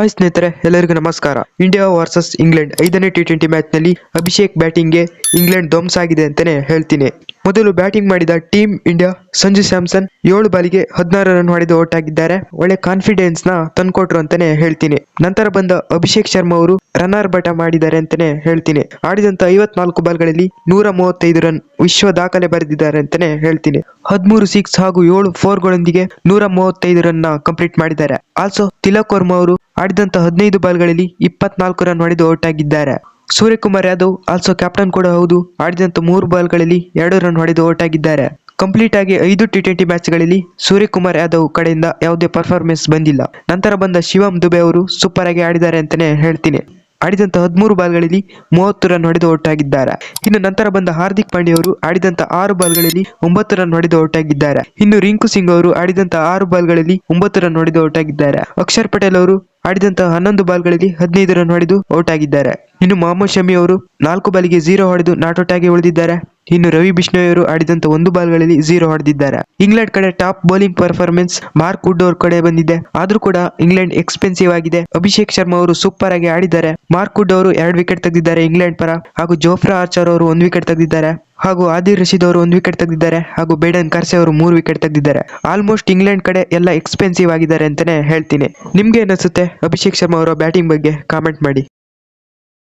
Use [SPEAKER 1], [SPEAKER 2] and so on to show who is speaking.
[SPEAKER 1] Hi ಸ್ನೇಹಿತರೆ, ಎಲ್ಲರಿಗೂ ನಮಸ್ಕಾರ. ಇಂಡಿಯಾ ವರ್ಸಸ್ ಇಂಗ್ಲೆಂಡ್ ಐದನೇ ಟಿ ಟ್ವೆಂಟಿ ಮ್ಯಾಚ್ನಲ್ಲಿ ಅಭಿಷೇಕ್ ಬ್ಯಾಟಿಂಗ್ಗೆ ಇಂಗ್ಲೆಂಡ್ ಧ್ವಂಸ ಆಗಿದೆ ಅಂತಾನೆ ಹೇಳ್ತೀನಿ. ಮೊದಲು ಬ್ಯಾಟಿಂಗ್ ಮಾಡಿದ ಟೀಮ್ ಇಂಡಿಯಾ ಸಂಜು ಸ್ಯಾಮ್ಸನ್ ಏಳು ಬಾಲಿಗೆ ಹದಿನಾರು ರನ್ ಹೊಡೆದು ಔಟ್ ಆಗಿದ್ದಾರೆ ಒಳ್ಳೆ ಕಾನ್ಫಿಡೆನ್ಸ್ನ ತಂದ್ಕೊಟ್ರು ಅಂತಾನೆ ಹೇಳ್ತೀನಿ. ನಂತರ ಬಂದ ಅಭಿಷೇಕ್ ಶರ್ಮಾ ಅವರು ರನ್ನರ್ ಬಟ ಮಾಡಿದ್ದಾರೆ ಅಂತಾನೆ ಹೇಳ್ತೀನಿ. ಆಡಿದಂತ ಐವತ್ನಾಲ್ಕು ಬಾಲ್ಗಳಲ್ಲಿ ನೂರ ಮೂವತ್ತೈದು ರನ್ ವಿಶ್ವ ದಾಖಲೆ ಬರೆದಿದ್ದಾರೆ ಅಂತಾನೆ ಹೇಳ್ತೀನಿ. ಹದಿಮೂರು ಸಿಕ್ಸ್ ಹಾಗೂ ಏಳು ಫೋರ್ ಗಳೊಂದಿಗೆ ನೂರ ಮೂವತ್ತೈದು ರನ್ನ ಕಂಪ್ಲೀಟ್ ಮಾಡಿದ್ದಾರೆ. ಆಲ್ಸೋ ತಿಲಕ್ ವರ್ಮಾ ಅವರು ಆಡಿದಂತ ಹದಿನೈದು ಬಾಲ್ಗಳಲ್ಲಿ ಇಪ್ಪತ್ನಾಲ್ಕು ರನ್ ಹೊಡೆದು ಔಟ್ ಆಗಿದ್ದಾರೆ ಸೂರ್ಯಕುಮಾರ್ ಯಾದವ್ ಆಲ್ಸೋ ಕ್ಯಾಪ್ಟನ್ ಕೂಡ ಹೌದು. ಆಡಿದಂತ ಮೂರು ಬಾಲ್ಗಳಲ್ಲಿ ಎರಡು ರನ್ ಹೊಡೆದು ಔಟ್ ಆಗಿದ್ದಾರೆ ಕಂಪ್ಲೀಟ್ ಆಗಿ ಐದು ಟಿ ಟ್ವೆಂಟಿ ಮ್ಯಾಚ್ಗಳಲ್ಲಿ ಸೂರ್ಯಕುಮಾರ್ ಯಾದವ್ ಕಡೆಯಿಂದ ಯಾವುದೇ ಪರ್ಫಾರ್ಮೆನ್ಸ್ ಬಂದಿಲ್ಲ. ನಂತರ ಬಂದ ಶಿವಂ ದುಬೆ ಅವರು ಸೂಪರ್ ಆಗಿ ಆಡಿದ್ದಾರೆ ಅಂತಾನೆ ಹೇಳ್ತೀನಿ. ಆಡಿದಂತ ಹದಿಮೂರು ಬಾಲ್ಗಳಲ್ಲಿ ಮೂವತ್ತು ರನ್ ಹೊಡೆದು ಔಟ್ ಆಗಿದ್ದಾರೆ ಇನ್ನು ನಂತರ ಬಂದ ಹಾರ್ದಿಕ್ ಪಾಂಡ್ಯ ಅವರು ಆಡಿದಂತ ಆರು ಬಾಲ್ಗಳಲ್ಲಿ ಒಂಬತ್ತು ರನ್ ಹೊಡೆದು ಔಟ್ ಆಗಿದ್ದಾರೆ ಇನ್ನು ರಿಂಕು ಸಿಂಗ್ ಅವರು ಆಡಿದಂತ ಆರು ಬಾಲ್ಗಳಲ್ಲಿ ಒಂಬತ್ತು ರನ್ ಹೊಡೆದು ಔಟ್ ಆಗಿದ್ದಾರೆ ಅಕ್ಷರ್ ಪಟೇಲ್ ಅವರು ಆಡಿದಂತ ಹನ್ನೊಂದು ಬಾಲ್ಗಳಲ್ಲಿ ಹದಿನೈದು ರನ್ ಹೊಡೆದು ಔಟ್ ಆಗಿದ್ದಾರೆ. ಇನ್ನು ಮೊಹಮ್ಮದ್ ಶಮಿ ಅವರು ನಾಲ್ಕು ಬಾಲಿಗೆ ಜೀರೋ ಹೊಡೆದು ನಾಟ್ಔಟ್ ಆಗಿ ಉಳಿದಿದ್ದಾರೆ. ಇನ್ನು ರವಿ ಬಿಷ್ಣೋಯ್ ಅವರು ಆಡಿದಂತ ಒಂದು ಬಾಲ್ಗಳಲ್ಲಿ ಝೀರೋ ಹೊಡೆದಿದ್ದಾರೆ ಇಂಗ್ಲೆಂಡ್ ಕಡೆ top bowling performance Mark Wood ಅವ್ರ ಕಡೆ ಬಂದಿದೆ. ಆದ್ರೂ ಕೂಡ ಇಂಗ್ಲೆಂಡ್ ಎಕ್ಸ್ಪೆನ್ಸಿವ್ ಆಗಿದೆ. ಅಭಿಷೇಕ್ ಶರ್ಮಾ ಅವರು ಸೂಪರ್ ಆಗಿ ಆಡಿದ್ದಾರೆ. ಮಾರ್ಕ್ ವುಡ್ ಅವರು ಎರಡು ವಿಕೆಟ್ ತೆಗೆದಿದ್ದಾರೆ ಇಂಗ್ಲೆಂಡ್ ಪರ. ಹಾಗೂ ಜೋಫ್ರಾ ಆರ್ಚರ್ ಅವರು ಒಂದು ವಿಕೆಟ್ ತೆಗೆದಿದ್ದಾರೆ. ಹಾಗೂ ಆದಿರ್ ರಶೀದ್ ಅವರು ಒಂದು ವಿಕೆಟ್ ತೆಗೆದಿದ್ದಾರೆ. ಹಾಗೂ ಬೇಡನ್ ಕರ್ಸೆ ಅವರು ಮೂರು ವಿಕೆಟ್ ತೆಗೆದಿದ್ದಾರೆ. ಆಲ್ಮೋಸ್ಟ್ ಇಂಗ್ಲೆಂಡ್ ಕಡೆ ಎಲ್ಲ ಎಕ್ಸ್ಪೆನ್ಸಿವ್ ಆಗಿದ್ದಾರೆ ಅಂತಾನೆ ಹೇಳ್ತೀನಿ. ನಿಮ್ಗೆ ಏನಿಸುತ್ತೆ ಅಭಿಷೇಕ್ ಶರ್ಮಾ ಅವರ ಬ್ಯಾಟಿಂಗ್ ಬಗ್ಗೆ ಕಾಮೆಂಟ್ ಮಾಡಿ.